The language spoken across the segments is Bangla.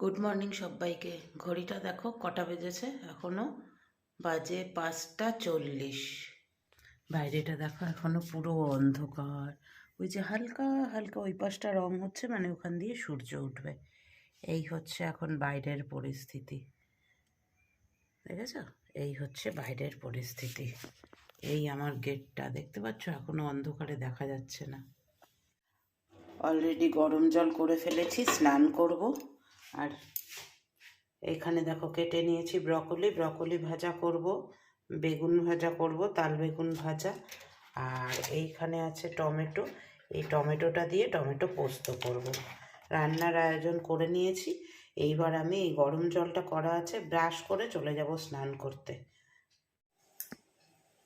গুড মর্নিং সবাইকে ঘড়িটা দেখো কটা বেজেছে? এখনও বাজে পাঁচটা চল্লিশ। বাইরেটা দেখো, এখনও পুরো অন্ধকার। ওই যে হালকা হালকা ওই পাশটা রং হচ্ছে মানে ওখান দিয়ে সূর্য উঠবে। এই হচ্ছে এখন বাইরের পরিস্থিতি। দেখেছ? এই হচ্ছে বাইরের পরিস্থিতি। এই আমার গেটটা, দেখতে পাচ্ছ? এখনও অন্ধকারে দেখা যাচ্ছে না। অলরেডি গরম জল করে ফেলেছি, স্নান করব। আর এখানে দেখো কেটে নিয়েছি ব্রকলি। ব্রকলি ভাজা করব, বেগুন ভাজা করব, তাল বেগুন ভাজা। আর এইখানে আছে টমেটো। এই টমেটোটা দিয়ে টমেটো পোস্ত করব। রান্নার আয়োজন করে নিয়েছি। এইবার আমি এই গরম জলটা করা আছে, ব্রাশ করে চলে যাব স্নান করতে।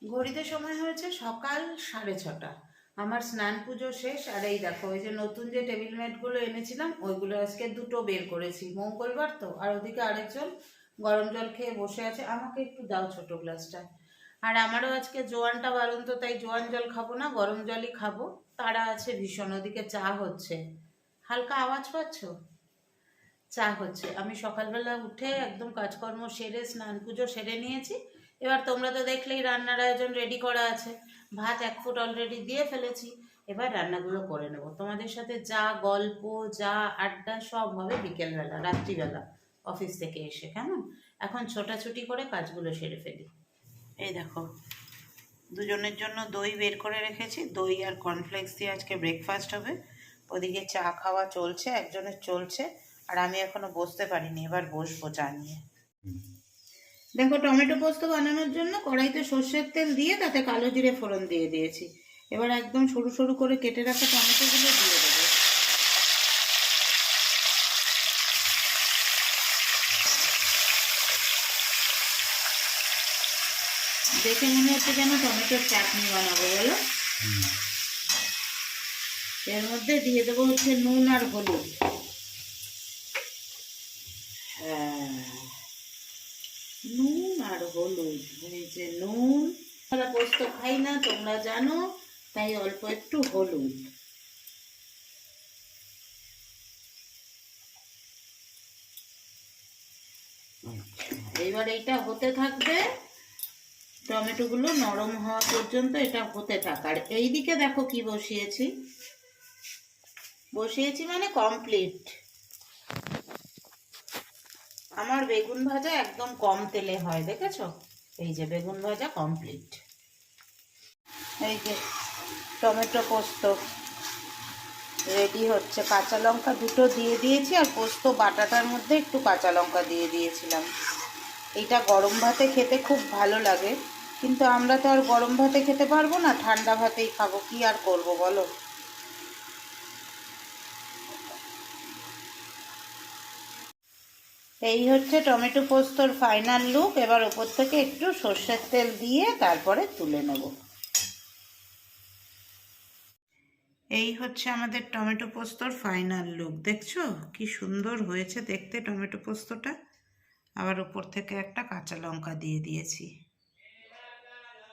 ঘড়িতে সময় হয়েছে সকাল সাড়ে ছটা। আমার স্নান পুজো শেষ, আর এই দেখো, ওই যে নতুন যে টেবিল ম্যাটগুলো এনেছিলাম, ওইগুলো আজকে দুটো বের করেছি। মঙ্গলবার তো, আর ওদিকে আরেকজন গরম জল খেয়ে বসে আছে। আমাকে একটু দাও ছোট গ্লাসটা। আর আমারও আজকে জোয়ানটা বারণ তো, তাই জোয়ান জল খাব না, গরম জলই খাব। তারা আছে ভীষণ, ওদিকে চা হচ্ছে। হালকা আওয়াজ পাচ্ছ? চা হচ্ছে। আমি সকালবেলা উঠে একদম কাজকর্ম সেরে, স্নান পুজো সেরে নিয়েছি। এবার তোমরা তো দেখলেই রান্নার আয়োজন রেডি করা আছে। ভাত এক ফুট অলরেডি দিয়ে ফেলেছি, এবার রান্নাগুলো করে নেব। তোমাদের সাথে যা গল্প, যা আড্ডা সব হবে বিকেলবেলা, রাত্রিবেলা, অফিস থেকে এসে, কেমন? এখন ছোটাছুটি করে কাজগুলো সেরে ফেলি। এই দেখো, দুজনের জন্য দই বের করে রেখেছি, দই আর কর্নফ্লেক্স দিয়ে আজকে ব্রেকফাস্ট হবে। ওদিকে চা খাওয়া চলছে, একজনের চলছে, আর আমি এখনও বসতে পারিনি, এবার বসবো চা নিয়ে। দেখো টমেটো পোস্ত বানানোর জন্য কড়াইতে সর্ষের তেল দিয়ে তাতে কালো জিরে ফোড়ন দিয়ে দিয়েছি। এবার একদম সরু সরু করে কেটে রাখা টমেটোগুলো দিয়ে দেবো। দেখে মনে হচ্ছে যেন টমেটোর চাটনি বানাবো বলো? এর মধ্যে দিয়ে দেবো হচ্ছে নুন আর হলুদ হ্যাঁ নুন আর হলুদ যে নুন আমরা পোস্ত খাই না, তোমরা জানো, তাই অল্প একটু হলুদ। এইবার এইটা হতে থাকবে, টমেটোগুলো নরম হওয়া পর্যন্ত এটা হতে থাক। আর এইদিকে দেখো কি বসিয়েছি। বসিয়েছি মানে কমপ্লিট আমার বেগুন ভাজা একদম কম তেলে হয়, দেখেছ? এই যে বেগুন ভাজা কমপ্লিট এই যে টমেটো পোস্ত রেডি হচ্ছে। কাঁচা লঙ্কা দুটো দিয়ে দিয়েছি আর পোস্ত বাটাটার মধ্যে একটু কাঁচা লঙ্কা দিয়ে দিয়েছিলাম। এইটা গরম ভাতে খেতে খুব ভালো লাগে, কিন্তু আমরা তো আর গরম ভাতে খেতে পারব না, ঠান্ডা ভাতেই খাব। কি আর করব বলো? এই হচ্ছে টমেটো পোস্তর ফাইনাল লুক এবার ওপর থেকে একটু সর্ষের তেল দিয়ে তারপরে তুলে নেব। এই হচ্ছে আমাদের টমেটো পোস্তর ফাইনাল লুক দেখছ? কি সুন্দর হয়েছে দেখতে টমেটো পোস্তটা। আবার উপর থেকে একটা কাঁচা লঙ্কা দিয়ে দিয়েছি।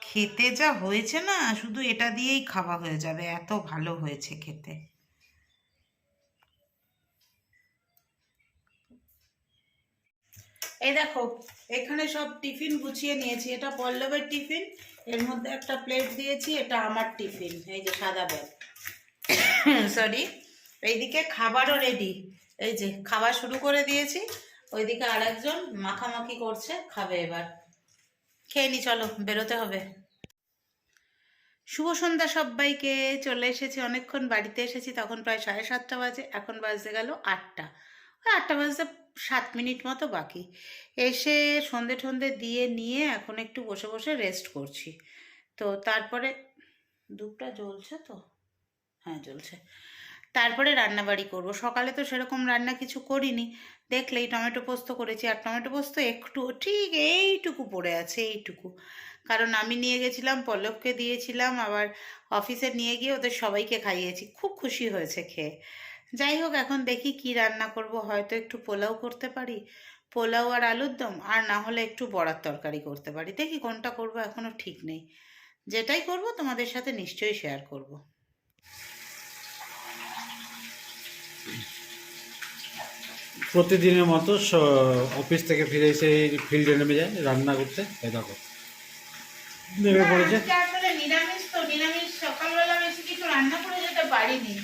খেতে যা হয়েছে না, শুধু এটা দিয়েই খাওয়া হয়ে যাবে। এত ভালো হয়েছে খেতে। এই দেখো, এখানে সব টিফিন গুছিয়ে নিয়েছি। এটা পল্লবের টিফিন, এর মধ্যে একটা প্লেট দিয়েছি, এটা আমার টিফিন, এই যে সাদা ব্যাগ। সরি এইদিকে খাবারও রেডি এই যে খাবার শুরু করে দিয়েছি, ওইদিকে আরেকজন মাখামাখি করছে, খাবে এবার। খেয়ে নি, চলো, বেরোতে হবে। শুভ সন্ধ্যা সবাইকে, চলে এসেছি, অনেকক্ষণ বাড়িতে এসেছি, তখন প্রায় সাড়ে সাতটা বাজে, এখন বাজতে গেল আটটা। ওই আটটা বাজতে সাত মিনিট মতো বাকি। এসে সন্ধে ঠন্ধে দিয়ে নিয়ে এখন একটু বসে বসে রেস্ট করছি। তো তারপরে দুধটা জ্বলছে তো? হ্যাঁ জ্বলছে। তারপরে রান্নাবাড়ি করব। সকালে তো সেরকম রান্না কিছু করিনি। দেখলেই টমেটো পোস্ত করেছি। আর টমেটো পোস্ত একটু, ঠিক এইটুকু পড়ে আছে, এইটুকু। কারণ আমি নিয়ে গেছিলাম, পল্লবকে দিয়েছিলাম, আবার অফিসে নিয়ে গিয়ে ওদের সবাইকে খাইয়েছি। খুব খুশি হয়েছে খেয়ে। যাই হোক এখন দেখি কি রান্না করব। হয়তো একটু পোলাও করতে পারি। পোলাও আর আলুর দম আর না হলে একটু বড়ার তরকারি করতে পারি। দেখি কোনটা করব এখনও ঠিক নেই। যেটাই করব তোমাদের সাথে নিশ্চয়ই শেয়ার করব। প্রতিদিনের মতো অফিস থেকে ফিরে এসে ফিল্ডে নেমে যায় রান্না করতে। এই দেখো। নেমে পড়েছে। আসলে নিরামিষ তো। নিরামিষ সকালবেলা বেশি কিছু রান্না করে যেতে পারিনি।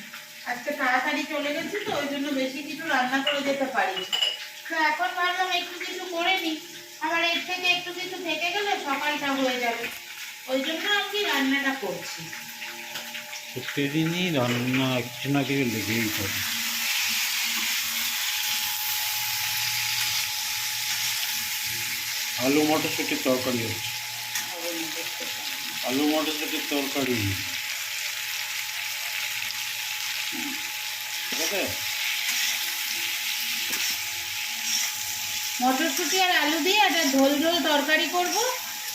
আজকে তাড়াতাড়ি চলে গেছি তো ওই জন্য বেশি কিছু রান্না করে যেতে পারিনি। তো এখন ভাবলাম একটু কিছু করে নিই। আবার এর থেকে একটু কিছু থেকে গেলে সকালটা হয়ে যাবে। ওই জন্য আর কি রান্নাটা করছি। প্রতিদিনই রান্না কিছু না কিছু লেগেই থাকে। আলু মটরশুটির তরকারি হচ্ছে। আলু মটরশুটির তরকারি। আছে? মটরশুঁটি আর আলু দিয়ে একটা ঝোল ঝোল তরকারি করব।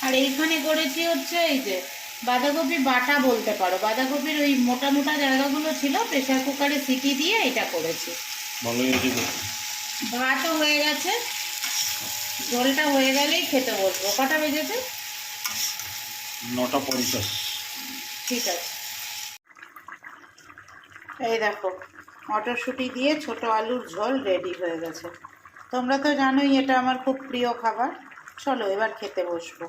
আর এইখানে করেছি হচ্ছে এই যে বাঁধাকপি বাটা বলতে পারো। বাঁধাকপির ওই মোটা মোটা জায়গাগুলো ছিল প্রেসার কুকারে সিটি দিয়ে এটা করেছি। ভাতও হয়ে গেছে। ঝোলটা হয়ে গেলেই খেতে বসবো। কটা বেজেছে? নটা পঞ্চাশ। ঠিক আছে। এই দেখো। মটরশুঁটি দিয়ে ছোট আলুর ঝোল রেডি হয়ে গেছে। তোমরা তো জানোই এটা আমার খুব প্রিয় খাবার। চলো এবার খেতে বসবো।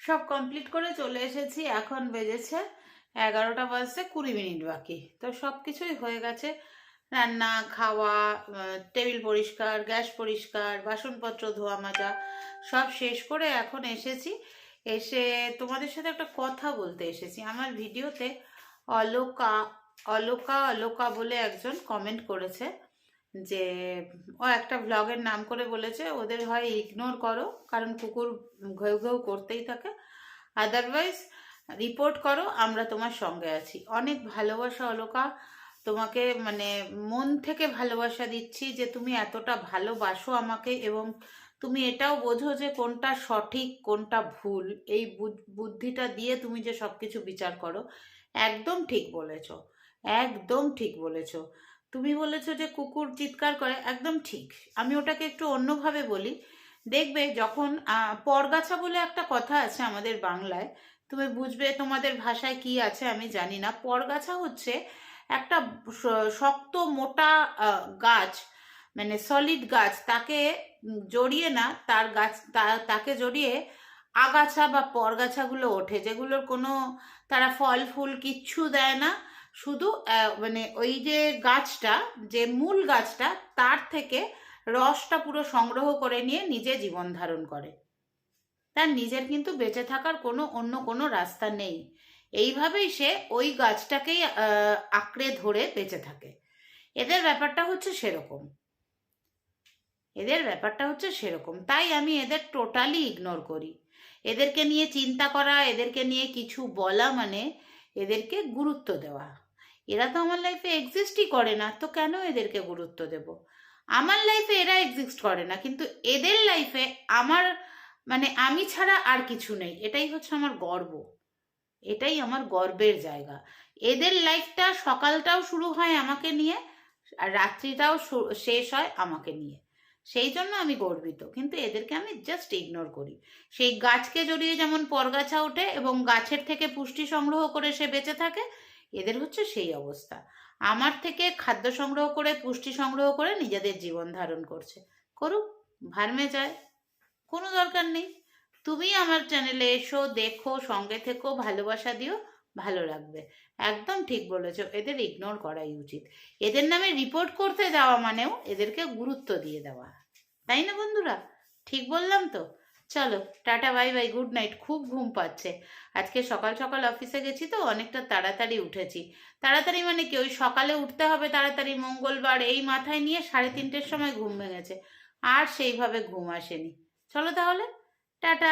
সব কমপ্লিট করে চলে এসেছি, এখন বেজেছে এগারোটা বাজতে কুড়ি মিনিট বাকি। তো সব কিছুই হয়ে গেছে। রান্না, খাওয়া টেবিল পরিষ্কার, গ্যাস পরিষ্কার, বাসনপত্র ধোয়া মাজা, সব শেষ করে এখন এসেছি। এসে তোমাদের সাথে একটা কথা বলতে এসেছি। আমার ভিডিওতে অলোকা অলোকা অলোকা বলে একজন কমেন্ট করেছে যে, ও একটা ভ্লগের নাম করে বলেছে, ওদের হয় ইগনোর করো, কারণ কুকুর ঘেউ ঘেউ করতেই থাকে। আদারওয়াইজ রিপোর্ট করো, আমরা তোমার সঙ্গে আছি। অনেক ভালোবাসা অলোকা, তোমাকে মানে মন থেকে ভালোবাসা দিচ্ছি যে তুমি এতটা ভালোবাসো আমাকে এবং তুমি এটাও বোঝো যে কোনটা সঠিক, কোনটা ভুল। এই বুদ- বুদ্ধিটা দিয়ে তুমি যে সব কিছু বিচার করো, একদম ঠিক বলেছ। একদম ঠিক বলেছ। তুমি বলেছ যে কুকুর চিৎকার করে, একদম ঠিক। আমি ওটাকে একটু অন্যভাবে বলি। দেখবে যখন পরগাছা বলে একটা কথা আছে আমাদের বাংলায়, তুমি বুঝবে তোমাদের ভাষায় কি আছে আমি জানি না। পরগাছা হচ্ছে একটা শক্ত, মোটা গাছ মানে সলিড গাছ, তাকে জড়িয়ে না, তার গাছ তাকে জড়িয়ে আগাছা বা পরগাছাগুলো ওঠে, যেগুলোর কোনো, তারা ফল ফুল কিচ্ছু দেয় না। শুধু মানে ওই যে গাছটা, যে মূল গাছটা, তার থেকে রসটা পুরো সংগ্রহ করে নিয়ে নিজে জীবন ধারণ করে। তার নিজের কিন্তু বেঁচে থাকার কোনো অন্য কোনো রাস্তা নেই। এইভাবেই সে ওই গাছটাকেই আঁকড়ে ধরে বেঁচে থাকে। এদের ব্যাপারটা হচ্ছে সেরকম। এদের ব্যাপারটা হচ্ছে সেরকম। তাই আমি এদের টোটালি ইগনোর করি। এদেরকে নিয়ে চিন্তা করা, এদেরকে নিয়ে কিছু বলা মানে এদেরকে গুরুত্ব দেওয়া। এরা তো আমার লাইফে এক্সিস্টই করে না, তো কেন এদেরকে গুরুত্ব দেব? আমার লাইফে এরা এক্সিস্ট করে না, কিন্তু এদের লাইফে আমার মানে আমি ছাড়া আর কিছু নেই, এটাই হচ্ছে আমার গর্ব। এটাই আমার গর্বের জায়গা। এদের লাইফটা সকালটাও শুরু হয় আমাকে নিয়ে, আর রাত্রিটাও শেষ হয় আমাকে নিয়ে। সেই জন্য আমি গর্বিত, কিন্তু এদেরকে আমি জাস্ট ইগনোর করি। সেই গাছকে জড়িয়ে যেমন পরগাছা ওঠে এবং গাছের থেকে পুষ্টি সংগ্রহ করে সে বেঁচে থাকে এদের হচ্ছে সেই অবস্থা। আমার থেকে খাদ্য সংগ্রহ করে, পুষ্টি সংগ্রহ করে নিজেদের জীবন ধারণ করছে। করুক, ভার্মে যায়, কোনো দরকার নেই। তুমি আমার চ্যানেলে এসো, দেখো, সঙ্গে থেকো, ভালোবাসা দিও, ভালো লাগবে। একদম ঠিক বলেছ, এদের ইগনোর করাই উচিত। এদের নামে রিপোর্ট করতে যাওয়া মানেও এদেরকে গুরুত্ব দিয়ে দেওয়া। তাই না বন্ধুরা? ঠিক বললাম তো? চলো, ta-ta, bye bye, good night, খুব ঘুম পাচ্ছে। আজকে সকাল সকাল অফিসে গেছি তো, অনেকটা তাড়াতাড়ি উঠেছি। তাড়াতাড়ি মানে কি, ওই সকালে উঠতে হবে তাড়াতাড়ি, মঙ্গলবার এই মাথায় নিয়ে সাড়ে তিনটের সময় ঘুম ভেঙেছে। আর সেইভাবে ঘুম আসেনি। চলো তাহলে, টাটা!